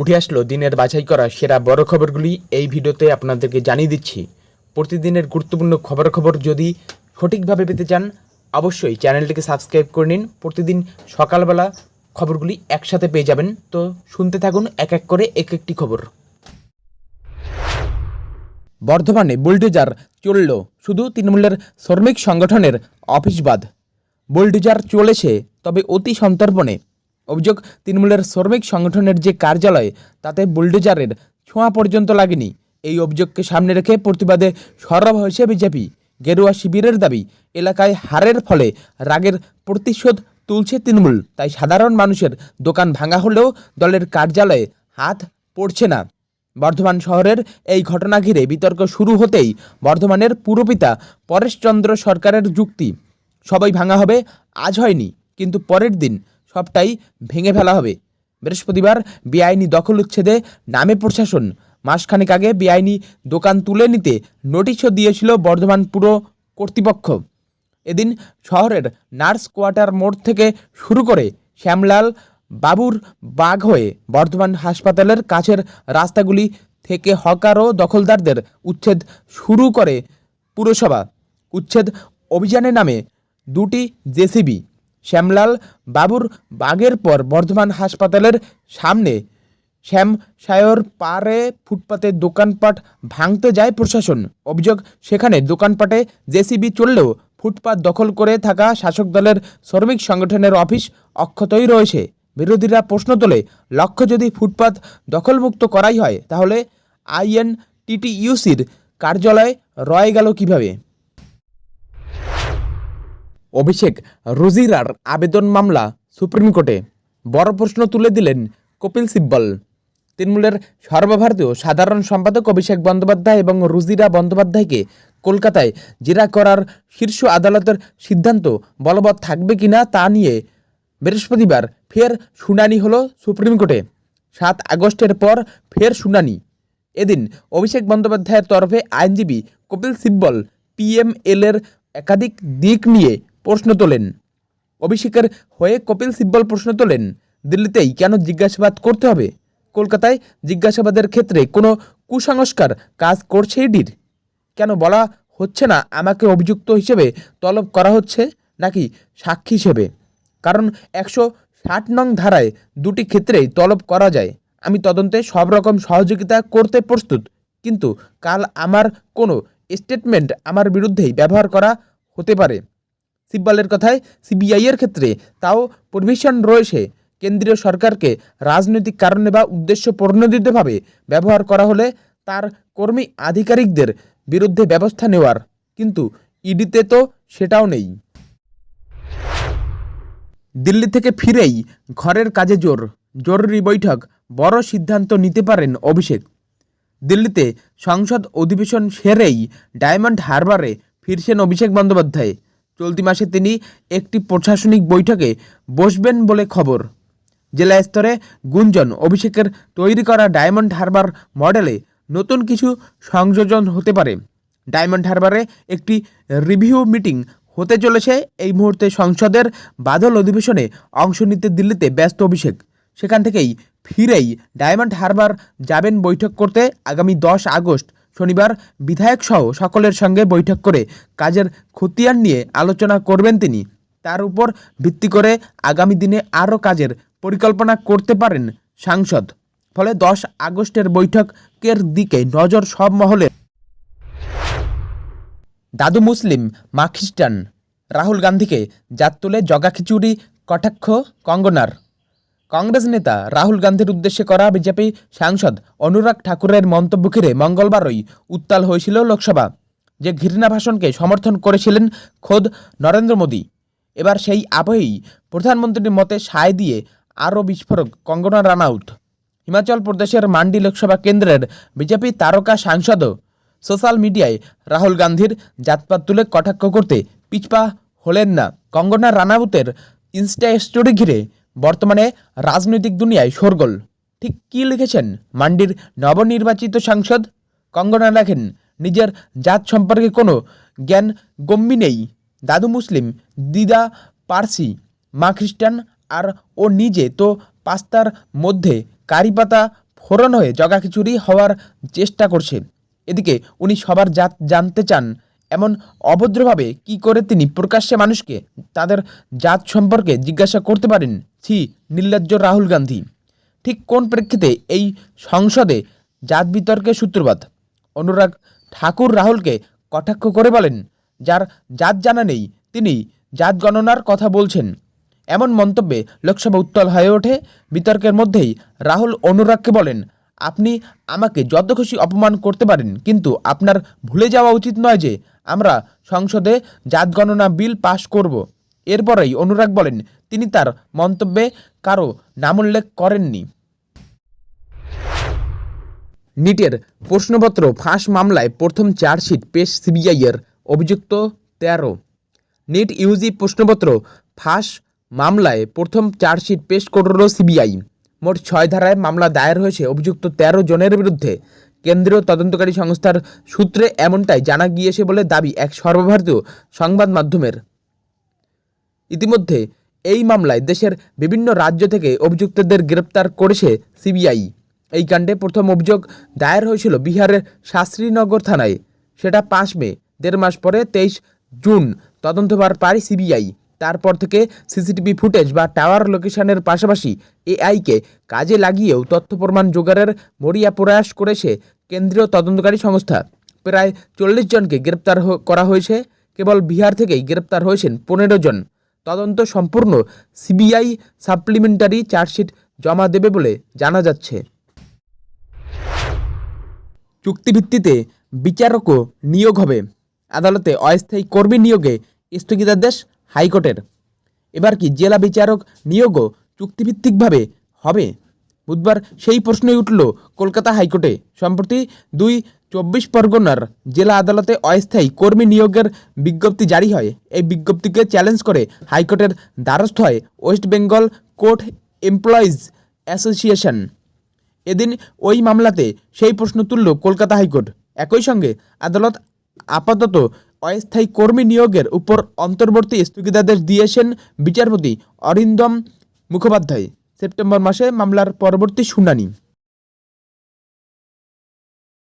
উঠে আসলো দিনের বাছাই করা সেরা বড় খবরগুলি এই ভিডিওতে আপনাদেরকে জানিয়ে দিচ্ছি। প্রতিদিনের গুরুত্বপূর্ণ খবর খবর যদি সঠিকভাবে পেতে চান, অবশ্যই চ্যানেলটিকে সাবস্ক্রাইব করে নিন। প্রতিদিন সকালবেলা খবরগুলি একসাথে পেয়ে যাবেন। তো শুনতে থাকুন এক এক করে এক একটি খবর। বর্ধমানে বুলডোজার চলল। শুধু তৃণমূলের শ্রমিক সংগঠনের অফিসবাদ। বুলডোজার চলেছে, তবে অতি সন্তর্পণে অভিযোগ, তৃণমূলের শ্রমিক সংগঠনের যে কার্যালয়, তাতে বুলডোজারের ছোঁয়া পর্যন্ত লাগেনি। এই অভিযোগকে সামনে রেখে প্রতিবাদে সরব হয়েছে বিজেপি। গেরুয়া শিবিরের দাবি, এলাকায় হারের ফলে রাগের প্রতিশোধ তুলছে তৃণমূল। তাই সাধারণ মানুষের দোকান ভাঙা হলেও দলের কার্যালয়ে হাত পড়ছে না। বর্ধমান শহরের এই ঘটনা ঘিরে বিতর্ক শুরু হতেই বর্ধমানের পুরপিতা পরেশচন্দ্র সরকারের যুক্তি, সবাই ভাঙা হবে, আজ হয়নি, কিন্তু পরের দিন সবটাই ভেঙে ফেলা হবে। বৃহস্পতিবার বেআইনি দখল উচ্ছেদে নামে প্রশাসন। মাসখানেক আগে বেআইনি দোকান তুলে নিতে নোটিশও দিয়েছিল বর্ধমান পুর কর্তৃপক্ষ। এদিন শহরের নার্স কোয়ার্টার মোড় থেকে শুরু করে শ্যামলাল বাবুর বাঘ হয়ে বর্ধমান হাসপাতালের কাছের রাস্তাগুলি থেকে হকার ও দখলদারদের উচ্ছেদ শুরু করে পুরসভা। উচ্ছেদ অভিযানের নামে দুটি জেসিবি শ্যামলাল বাবুর বাগের পর বর্ধমান হাসপাতালের সামনে। শ্যাম সায়র পারে ফুটপাতে দোকানপাট ভাঙতে যায় প্রশাসন। অভিযোগ, সেখানে দোকানপাটে জেসিবি চললেও ফুটপাত দখল করে থাকা শাসক দলের শ্রমিক সংগঠনের অফিস অক্ষতই রয়েছে। বিরোধীরা প্রশ্ন তোলে, লক্ষ্য যদি ফুটপাত দখলমুক্ত করাই হয়, তাহলে আইএন টিটিইউসির কার্যালয় রয়ে গেল কীভাবে? অভিষেক রুজিরার আবেদন মামলা সুপ্রিম কোর্টে। বড় প্রশ্ন তুলে দিলেন কপিল সিব্বল। তৃণমূলের সর্বভারতীয় সাধারণ সম্পাদক অভিষেক বন্দ্যোপাধ্যায় এবং রুজিরা বন্দ্যোপাধ্যায়কে কলকাতায় জেরা করার শীর্ষ আদালতের সিদ্ধান্ত বলবৎ থাকবে কিনা তা নিয়ে বৃহস্পতিবার ফের শুনানি হলো সুপ্রিম কোর্টে। সাত আগস্টের পর ফের শুনানি। এদিন অভিষেক বন্দ্যোপাধ্যায়ের তরফে আইনজীবী কপিল সিব্বল পিএমএল এর একাধিক দিক নিয়ে প্রশ্ন তোলেন। অভিষেকের হয়ে কপিল সিব্বল প্রশ্ন তোলেন, দিল্লিতেই কেন জিজ্ঞাসাবাদ করতে হবে? কলকাতায় জিজ্ঞাসাবাদের ক্ষেত্রে কোনো কুসংস্কার কাজ করছে ইডির? কেন বলা হচ্ছে না আমাকে অভিযুক্ত হিসেবে তলব করা হচ্ছে, নাকি সাক্ষী হিসেবে? কারণ একশো ষাট নং ধারায় দুটি ক্ষেত্রেই তলব করা যায়। আমি তদন্তে সব রকম সহযোগিতা করতে প্রস্তুত, কিন্তু কাল আমার কোনো স্টেটমেন্ট আমার বিরুদ্ধেই ব্যবহার করা হতে পারে। সিব্বালের কথায় সিবিআইয়ের ক্ষেত্রে তাও প্রভিশন রয়েছে। কেন্দ্রীয় সরকারকে রাজনৈতিক কারণে বা উদ্দেশ্য প্রণোদিতভাবে ব্যবহার করা হলে তার কর্মী আধিকারিকদের বিরুদ্ধে ব্যবস্থা নেওয়ার। কিন্তু ইডিতে তো সেটাও নেই। দিল্লি থেকে ফিরেই ঘরের কাজে জোর। জরুরি বৈঠক, বড় সিদ্ধান্ত নিতে পারেন অভিষেক। দিল্লিতে সংসদ অধিবেশন সেরেই ডায়মন্ড হারবারে ফিরছেন অভিষেক বন্দ্যোপাধ্যায়। চলতি মাসে তিনি একটি প্রশাসনিক বৈঠকে বসবেন বলে খবর। জেলা স্তরে গুঞ্জন, অভিষেকের তৈরি করা ডায়মন্ড হারবার মডেলে নতুন কিছু সংযোজন হতে পারে। ডায়মন্ড হারবারে একটি রিভিউ মিটিং হতে চলেছে। এই মুহূর্তে সংসদের বাদল অধিবেশনে অংশ নিতে দিল্লিতে ব্যস্ত অভিষেক। সেখান থেকেই ফিরেই ডায়মন্ড হারবার যাবেন বৈঠক করতে আগামী দশ আগস্ট শনিবার বিধায়ক সহ সকলের সঙ্গে বৈঠক করে কাজের খতিয়ান নিয়ে আলোচনা করবেন তিনি। তার উপর ভিত্তি করে আগামী দিনে আরও কাজের পরিকল্পনা করতে পারেন সাংসদ। ফলে দশ আগস্টের বৈঠকের দিকে নজর সব মহলের দাদু মুসলিম, মা খ্রিস্টান, রাহুল গান্ধীকে জাত তুলে জগা খিচুড়ি কটাক্ষ, কঙ্গনার। কংগ্রেস নেতা রাহুল গান্ধীর উদ্দেশ্যে করা বিজেপি সাংসদ অনুরাগ ঠাকুরের মন্তব্য ঘিরে মঙ্গলবারই উত্তাল হয়েছিল লোকসভা। যে ঘৃণা ভাষণকে সমর্থন করেছিলেন খোদ নরেন্দ্র মোদী। এবার সেই আবহেই প্রধানমন্ত্রীর মতে সায় দিয়ে আরও বিস্ফোরক কঙ্গনা রানাউত। হিমাচল প্রদেশের মান্ডি লোকসভা কেন্দ্রের বিজেপি তারকা সাংসদও সোশ্যাল মিডিয়ায় রাহুল গান্ধীর জাতপাত তুলে কটাক্ষ করতে পিছপা হলেন না। কঙ্গনা রানাউতের ইনস্টা স্টোরি ঘিরে বর্তমানে রাজনৈতিক দুনিয়ায় শোরগোল। ঠিক কী লিখেছেন মান্ডির নবনির্বাচিত সাংসদ? কঙ্গনা লেখেন নিজের জাত সম্পর্কে কোনো জ্ঞান গম্যি নেই। দাদু মুসলিম, দিদা পার্সি, মা খ্রিস্টান, আর ও নিজে তো পাস্তার মধ্যে কারি পাতা ফোরন হয়ে জগাখিচুড়ি হওয়ার চেষ্টা করছে। এদিকে উনি সবার জাত জানতে চান, এমন অভদ্রভাবে কি করে তিনি প্রকাশ্যে মানুষকে তাদের জাত সম্পর্কে জিজ্ঞাসা করতে পারেন? ছি নির্লজ্জ রাহুল গান্ধী। ঠিক কোন প্রেক্ষিতে এই সংসদে জাত বিতর্কের সূত্রপাত? অনুরাগ ঠাকুর রাহুলকে কটাক্ষ করে বলেন, যার জাত জানা নেই, তিনি জাত গণনার কথা বলছেন। এমন মন্তব্যে লোকসভা উত্তল হয়ে ওঠে। বিতর্কের মধ্যেই রাহুল অনুরাগকে বলেন, আপনি আমাকে যত খুশি অপমান করতে পারেন, কিন্তু আপনার ভুলে যাওয়া উচিত নয় যে আমরা সংসদে জাত গণনা বিল পাশ করব। এরপরেই অনুরাগ বলেন, তিনি তার মন্তব্যে কারও নাম উল্লেখ করেননি। নিটের প্রশ্নপত্র ফাঁস মামলায় প্রথম চার্জশিট পেশ সিবিআইয়ের অভিযুক্ত তেরো। নিট ইউজি প্রশ্নপত্র ফাঁস মামলায় প্রথম চার্জশিট পেশ করল সিবিআই। মোট ছয় ধারায় মামলা দায়ের হয়েছে অভিযুক্ত তেরো জনের বিরুদ্ধে। কেন্দ্রীয় তদন্তকারী সংস্থার সূত্রে এমনটাই জানা গিয়েছে বলে দাবি এক সর্বভারতীয় সংবাদ মাধ্যমের। ইতিমধ্যে এই মামলায় দেশের বিভিন্ন রাজ্য থেকে অভিযুক্তদের গ্রেপ্তার করেছে সিবিআই। এই কাণ্ডে প্রথম অভিযোগ দায়ের হয়েছিল বিহারের শাস্ত্রীনগর থানায়। সেটা পাঁচ মে, দেড় মাস পরে তেইশ জুন তদন্তভার পায় সিবিআই। তারপর থেকে সিসিটিভি ফুটেজ বা টাওয়ার লোকেশনের পাশাপাশি এআইকে কাজে লাগিয়েও তথ্য প্রমাণ জোগাড়ের মরিয়া প্রয়াস করেছে কেন্দ্রীয় তদন্তকারী সংস্থা। প্রায় চল্লিশ জনকে গ্রেপ্তার করা হয়েছে। কেবল বিহার থেকেই গ্রেপ্তার হয়েছেন পনেরো জন। তদন্ত সম্পূর্ণ। সিবিআই সাপ্লিমেন্টারি চার্জশিট জমা দেবে বলে জানা যাচ্ছে। চুক্তিভিত্তিতে বিচারকও নিয়োগ হবে। আদালতে অস্থায়ী কর্মী নিয়োগে স্থগিতাদেশ হাইকোর্টের। এবার কি জেলা বিচারক নিয়োগও চুক্তিভিত্তিকভাবে হবে? বুধবার সেই প্রশ্নই উঠল কলকাতা হাইকোর্টে। সম্প্রতি দুই চব্বিশ পরগনার জেলা আদালতে অস্থায়ী কর্মী নিয়োগের বিজ্ঞপ্তি জারি হয়। এই বিজ্ঞপ্তিকে চ্যালেঞ্জ করে হাইকোর্টের দ্বারস্থ হয় West Bengal court employees association. এদিন ওই মামলাতে সেই প্রশ্ন তুলল কলকাতা হাইকোর্ট। একই সঙ্গে আদালত আপাতত অস্থায়ী কর্মী নিয়োগের উপর অন্তর্বর্তী স্থগিতাদেশ দিয়েছেন বিচারপতি অরিন্দম মুখোপাধ্যায়। সেপ্টেম্বর মাসে মামলার পরবর্তী শুনানি।